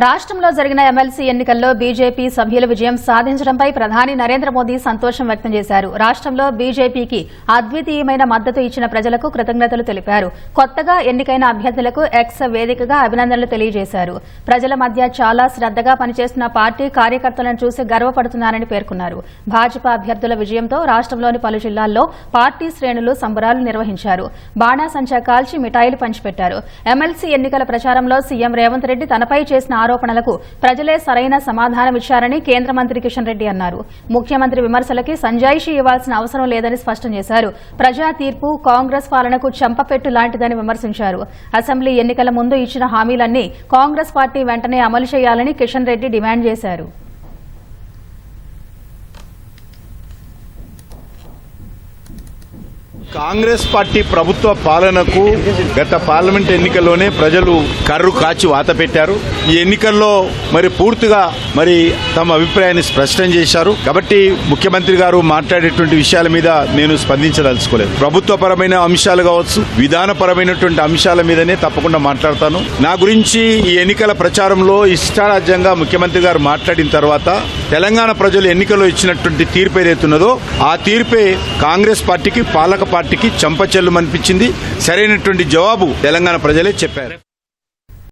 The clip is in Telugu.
రాష్ట్రంలో జరిగిన ఎమ్మెల్సీ ఎన్నికల్లో బీజేపీ సభ్యుల విజయం సాధించడంపై ప్రధాని నరేంద్ర మోదీ సంతోషం వ్యక్తం చేశారు. రాష్ట్రంలో బీజేపీకి అద్వితీయమైన మద్దతు ఇచ్చిన ప్రజలకు కృతజ్ఞతలు తెలిపారు. కొత్తగా ఎన్నికైన అభ్యర్థులకు ఎక్స్ వేదికగా అభినందనలు తెలియజేశారు. ప్రజల మధ్య చాలా శ్రద్దగా పనిచేస్తున్న పార్టీ కార్యకర్తలను చూసి గర్వపడుతున్నారని పేర్కొన్నారు. భాజపా అభ్యర్థుల విజయంతో రాష్ట్రంలోని పలు జిల్లాల్లో పార్టీ శ్రేణులు సంబరాలు నిర్వహించారు. బాణాసంచా కాల్చి మిఠాయిలు పంచిపెట్టారు. ఎమ్మెల్సీ ఎన్నికల ప్రచారంలో సీఎం రేవంత్ రెడ్డి తనపై చేసిన ఆరోపణలకు ప్రజలే సరైన సమాధానమిచ్చారని కేంద్ర మంత్రి కిషన్ రెడ్డి అన్నారు. ముఖ్యమంత్రి విమర్శలకి సంజాయిషీ ఇవ్వాల్సిన అవసరం లేదని స్పష్టం చేశారు. ప్రజా తీర్పు కాంగ్రెస్ పాలనకు చెంపపెట్టు లాంటిదని విమర్శించారు. అసెంబ్లీ ఎన్నికల ముందు ఇచ్చిన హామీలన్నీ కాంగ్రెస్ పార్టీ వెంటనే అమలు చేయాలని కిషన్ రెడ్డి డిమాండ్ చేశారు. కాంగ్రెస్ పార్టీ ప్రభుత్వ పాలనకు గత పార్లమెంట్ ఎన్నికల్లోనే ప్రజలు కర్రు కాచి వాత పెట్టారు. ఈ ఎన్నికల్లో మరి పూర్తిగా మరి తమ అభిప్రాయాన్ని స్పష్టం చేశారు. కాబట్టి ముఖ్యమంత్రి గారు మాట్లాడేటువంటి విషయాల మీద నేను స్పందించదలుచుకోలేదు. ప్రభుత్వపరమైన అంశాలు కావచ్చు విధానపరమైనటువంటి అంశాల మీదనే తప్పకుండా మాట్లాడతాను. నా గురించి ఈ ఎన్నికల ప్రచారంలో ఇష్టారాజ్యంగా ముఖ్యమంత్రి గారు మాట్లాడిన తర్వాత తెలంగాణ ప్రజలు ఎన్నికల్లో ఇచ్చినటువంటి తీర్పు ఏదైతున్నదో ఆ తీర్పే కాంగ్రెస్ పార్టీకి పాలక పార్టీకి చంపచెల్లుమనిపించింది సరైనటువంటి జవాబు తెలంగాణ ప్రజలే చెప్పారు.